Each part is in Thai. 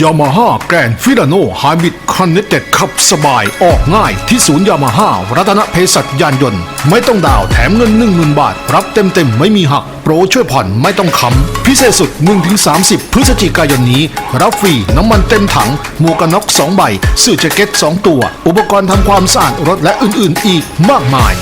ยามาฮ่าแกรนฟิลาโนไฮบริดคอนเน c เต็ดขับสบายออกง่ายที่ศูนย์ยามาฮ่ารัตนเพศัตยานยนต์ ไม่ต้องดาวแถมเงิน 10,000 บาท รับเต็มๆ ไม่มีหัก โปรช่วยผ่อนไม่ต้องค้ำพิเศษสุด 1-30 พฤศจิกายนนี้ รับฟรีน้ำมันเต็มถังหมวกกันน็อก2ใบเสื้อแจ็คเก็ต 2 ตัว อุปกรณ์ทำความสะอาดรถและอื่นๆ อีกมากมาย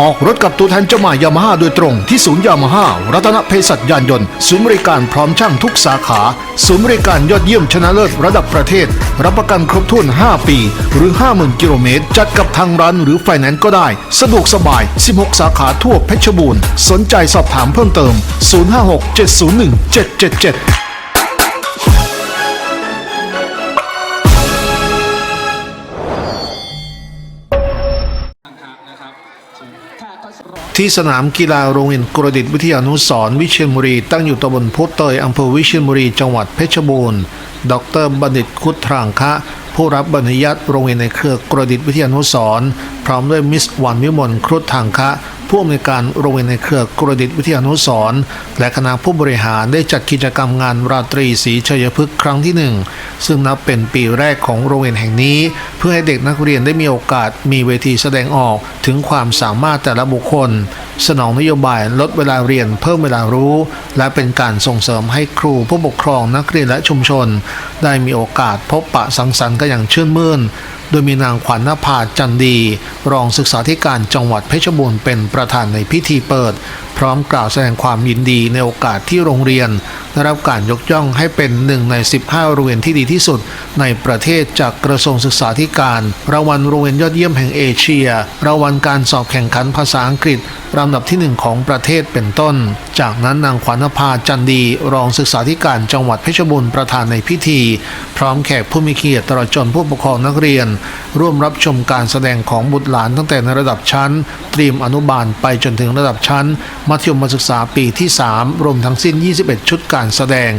ออกรถกับตัวแทนจำหน่ายยามาฮ่าโดยตรงที่ศูนย์ยามาฮ่ารัตนเพศัตยานยนต์ ศูนย์บริการพร้อมช่างทุกสาขา ศูนย์บริการยอดเยี่ยมชนะเลิศระดับประเทศ รับประกันครบถ้วน 5 ปี หรือ 50,000 กิโลเมตร จัดกับทางร้านหรือไฟแนนซ์ก็ได้ สะดวกสบาย 16 สาขาทั่วเพชรบูรณ์ สนใจสอบถามเพิ่มเติม 056 701 777 ที่สนามกีฬาโรงเรียนกรดิตวิทยานุสรณ์วิเชียรบุรี ตั้งอยู่ตำบลพุเตยอำเภอวิเชียรบุรีจังหวัดเพชรบูรณ์ ดรบัณฑิตคุดทรางคะ ผู้รับบัญญัติโรงเรียนในเครือกรดิตวิทยานุสรณ์พร้อมด้วยมิสวันวิมลครุฑทางคะ ผู้อำนวยการโรงเรียนในเครือกรดิตวิทยานุสรและคณะผู้บริหารได้จัดกิจกรรมงานราตรีศรีชัยพฤกษ์ครั้งที่หนึ่งซึ่งนับเป็นปีแรกของโรงเรียนแห่งนี้ เพื่อให้เด็กนักเรียนได้มีโอกาสมีเวทีแสดงออกถึงความสามารถแต่ละบุคคล สนองนโยบายลดเวลาเรียนเพิ่มเวลารู้ และเป็นการส่งเสริมให้ครูผู้ปกครองนักเรียนและชุมชน ได้มีโอกาสพบปะสังสรรค์กันอย่างชื่นมื่น โดยมีนางขวัญนภาจันดี รองศึกษาธิการจังหวัดเพชรบูรณ์เป็นประธานในพิธีเปิด พร้อมกล่าวแสดงความยินดีในโอกาสที่โรงเรียน ได้รับการยกย่องให้เป็นหนึ่งใน 15 โรงเรียนที่ดีที่สุด ในประเทศจากกระทรวงศึกษาธิการรางวัลโรงเรียนยอดเยี่ยมแห่งเอเชียรางวัลการสอบแข่งขันภาษาอังกฤษลำดับที่หนึ่งของประเทศเป็นต้น จากนั้นนางขวัญนภาจันดีรองศึกษาธิการจังหวัดเพชรบูรณ์ประธานในพิธี พร้อมแขกผู้มีเกียรติตลอดจนผู้ปกครองนักเรียน ร่วมรับชมการแสดงของบุตรหลานตั้งแต่ในระดับชั้น เตรียมอนุบาลไปจนถึงระดับชั้นมัธยมศึกษาปีที่ 3 รวมทั้งสิ้น 21 ชุดการแสดง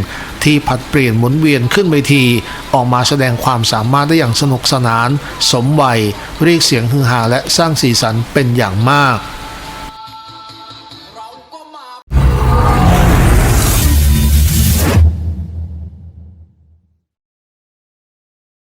ที่ผัดเปลี่ยนหมุนเวียนขึ้นเวที ออกมาแสดงความสามารถได้อย่างสนุกสนาน สมวัย เรียกเสียงฮือฮาและสร้างสีสันเป็นอย่างมาก